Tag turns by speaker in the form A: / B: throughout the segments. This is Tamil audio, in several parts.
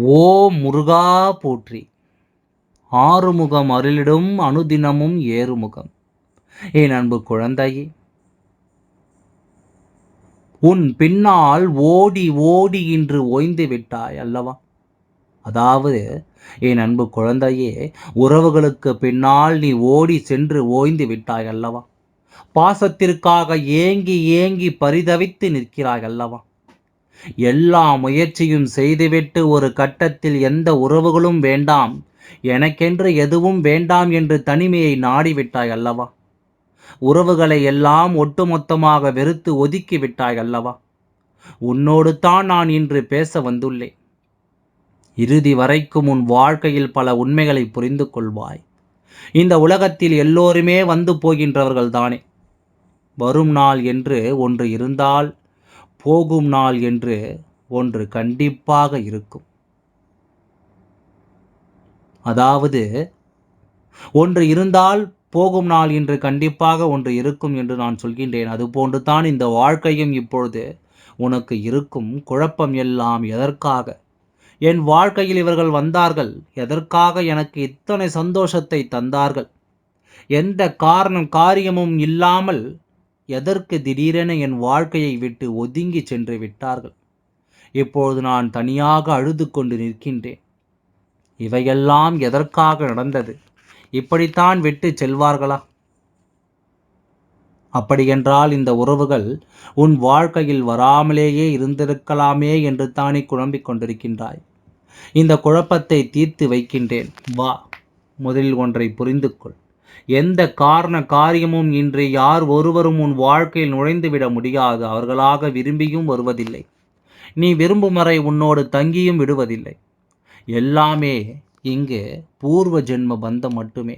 A: ஓ முருகா போற்றி. ஆறுமுகம் அருளிடும் அனுதினமும் ஏறுமுகம். என் அன்பு குழந்தையே? உன் பின்னால் ஓடி ஓடி இன்று ஓய்ந்து விட்டாய் அல்லவா? அதாவது என் அன்பு குழந்தையே உறவுகளுக்கு பின்னால் நீ ஓடி சென்று ஓய்ந்து விட்டாய் அல்லவா? பாசத்திற்காக ஏங்கி ஏங்கி பரிதவித்து நிற்கிறாய் அல்லவா? எல்லா முயற்சியும் செய்துவிட்டு ஒரு கட்டத்தில் எந்த உறவுகளும் வேண்டாம். எனக்கென்று எதுவும் வேண்டாம் என்று தனிமையை நாடிவிட்டாய் அல்லவா? உறவுகளை எல்லாம் ஒட்டுமொத்தமாக வெறுத்து ஒதுக்கி விட்டாய் அல்லவா? உன்னோடு தான் நான் இன்று பேச வந்துள்ளேன். இறுதி வரைக்கும் உன் வாழ்க்கையில் பல உண்மைகளை புரிந்து கொள்வாய். இந்த உலகத்தில் எல்லோருமே வந்து போகின்றவர்கள் தானே வரும் நாள் என்று ஒன்று இருந்தால் போகும் நாள் என்று ஒன்று கண்டிப்பாக இருக்கும். அதாவது ஒன்று இருந்தால் போகும் நாள் என்று கண்டிப்பாக ஒன்று இருக்கும் என்று நான் சொல்கின்றேன். அதுபோன்று தான் இந்த வாழ்க்கையும் இப்பொழுது உனக்கு இருக்கும். குழப்பம் எல்லாம் எதற்காக? என் வாழ்க்கையில் இவர்கள் வந்தார்கள். எதற்காக எனக்கு இத்தனை சந்தோஷத்தை தந்தார்கள்? எந்த காரணம் காரியமும் இல்லாமல் எதற்கு திடீரென என் வாழ்க்கையை விட்டு ஒதுங்கி சென்று விட்டார்கள்? இப்பொழுது நான் தனியாக அழுது கொண்டு நிற்கின்றேன். இவையெல்லாம் எதற்காக நடந்தது? இப்படித்தான் விட்டு செல்வார்களா? அப்படியென்றால் இந்த உறவுகள் உன் வாழ்க்கையில் வராமலேயே இருந்திருக்கலாமே என்று தானே குழம்பிக் கொண்டிருக்கின்றாய். இந்த குழப்பத்தை தீர்த்து வைக்கின்றேன். வா முதலில் ஒன்றை புரிந்து கொள் எந்த காரண காரியமும் இன்று யார் ஒருவரும் உன் வாழ்க்கையில் நுழைந்துவிட முடியாது. அவர்களாக விரும்பியும் வருவதில்லை. நீ விரும்பும் வரை உன்னோடு தங்கியும் விடுவதில்லை. எல்லாமே இங்கு பூர்வ ஜென்ம பந்தம் மட்டுமே.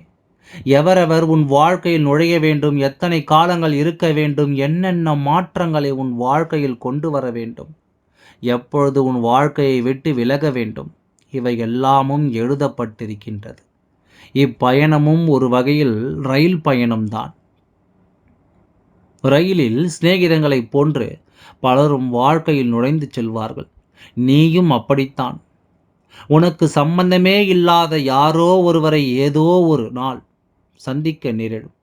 A: எவரவர் உன் வாழ்க்கையில் நுழைய வேண்டும் எத்தனை காலங்கள் இருக்க வேண்டும் என்னென்ன மாற்றங்களை உன் வாழ்க்கையில் கொண்டு வர வேண்டும் எப்பொழுது உன் வாழ்க்கையை விட்டு விலக வேண்டும் இவை எல்லாமும் எழுதப்பட்டிருக்கின்றது. இப்பயணமும் ஒரு வகையில் ரயில் பயணம்தான். ரயிலில் சிநேகிதங்களைப் போன்று பலரும் வாழ்க்கையில் நுழைந்து செல்வார்கள். நீயும் அப்படித்தான். உனக்கு சம்பந்தமே இல்லாத யாரோ ஒருவரை ஏதோ ஒரு நாள் சந்திக்க நேரிடும்.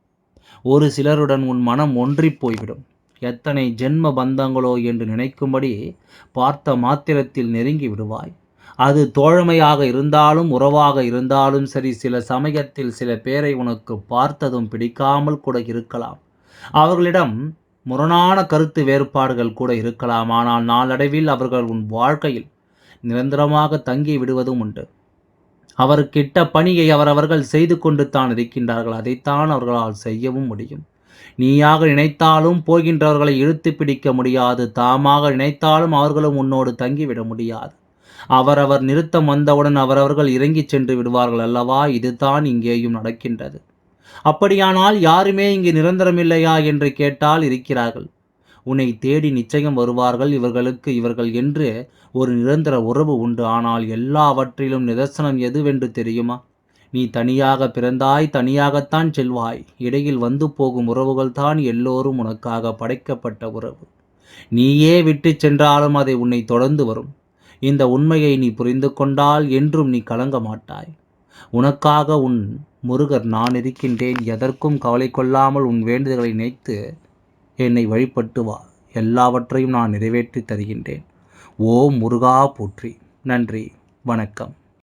A: ஒரு சிலருடன் உன் மனம் ஒன்றி போய்விடும். எத்தனை ஜென்ம பந்தங்களோ என்று நினைக்கும்படி பார்த்த மாத்திரத்தில் நெருங்கி விடுவாய். அது தோழமையாக இருந்தாலும் உறவாக இருந்தாலும் சரி சில சமயத்தில் சில பேரை உனக்கு பார்த்ததும் பிடிக்காமல் கூட இருக்கலாம். அவர்களிடம் முரணான கருத்து வேறுபாடுகள் கூட இருக்கலாம். ஆனால் நாளடைவில் அவர்கள் உன் வாழ்க்கையில் நிரந்தரமாக தங்கி விடுவதும் உண்டு. அவருக்கிட்ட பணியை அவரவர்கள் செய்து கொண்டு தான் இருக்கின்றார்கள். அதைத்தான் அவர்களால் செய்யவும் முடியும். நீயாக நினைத்தாலும் போகின்றவர்களை இழுத்து பிடிக்க முடியாது. தாமாக நினைத்தாலும் அவர்களும் உன்னோடு தங்கிவிட முடியாது. அவரவர் நிறுத்தம் வந்தவுடன் அவரவர்கள் இறங்கிச் சென்று விடுவார்கள் அல்லவா? இதுதான் இங்கேயும் நடக்கின்றது. அப்படியானால் யாருமே இங்கு நிரந்தரமில்லையா என்று கேட்டால் இருக்கிறார்கள். உன்னை தேடி நிச்சயம் வருவார்கள் இவர்களுக்கு. இவர்கள் என்று ஒரு நிரந்தர உறவு உண்டு. ஆனால் எல்லாவற்றிலும் நிதர்சனம் எதுவென்று தெரியுமா? நீ தனியாக பிறந்தாய் தனியாகத்தான் செல்வாய். இடையில் வந்து போகும் உறவுகள் தான் எல்லோரும் உனக்காக படைக்கப்பட்ட உறவு. நீயே விட்டு சென்றாலும் அதை உன்னை தொடர்ந்து வரும். இந்த உண்மையை நீ புரிந்து கொண்டால் என்றும் நீ கலங்க மாட்டாய். உனக்காக உன் முருகர் நான் இருக்கின்றேன் எதற்கும் கவலை கொள்ளாமல் உன் வேண்டுதல்களை நினைத்து என்னை வழிபட்டு வா. எல்லாவற்றையும் நான் நிறைவேற்றி தருகின்றேன். ஓ முருகா போற்றி. நன்றி. வணக்கம்.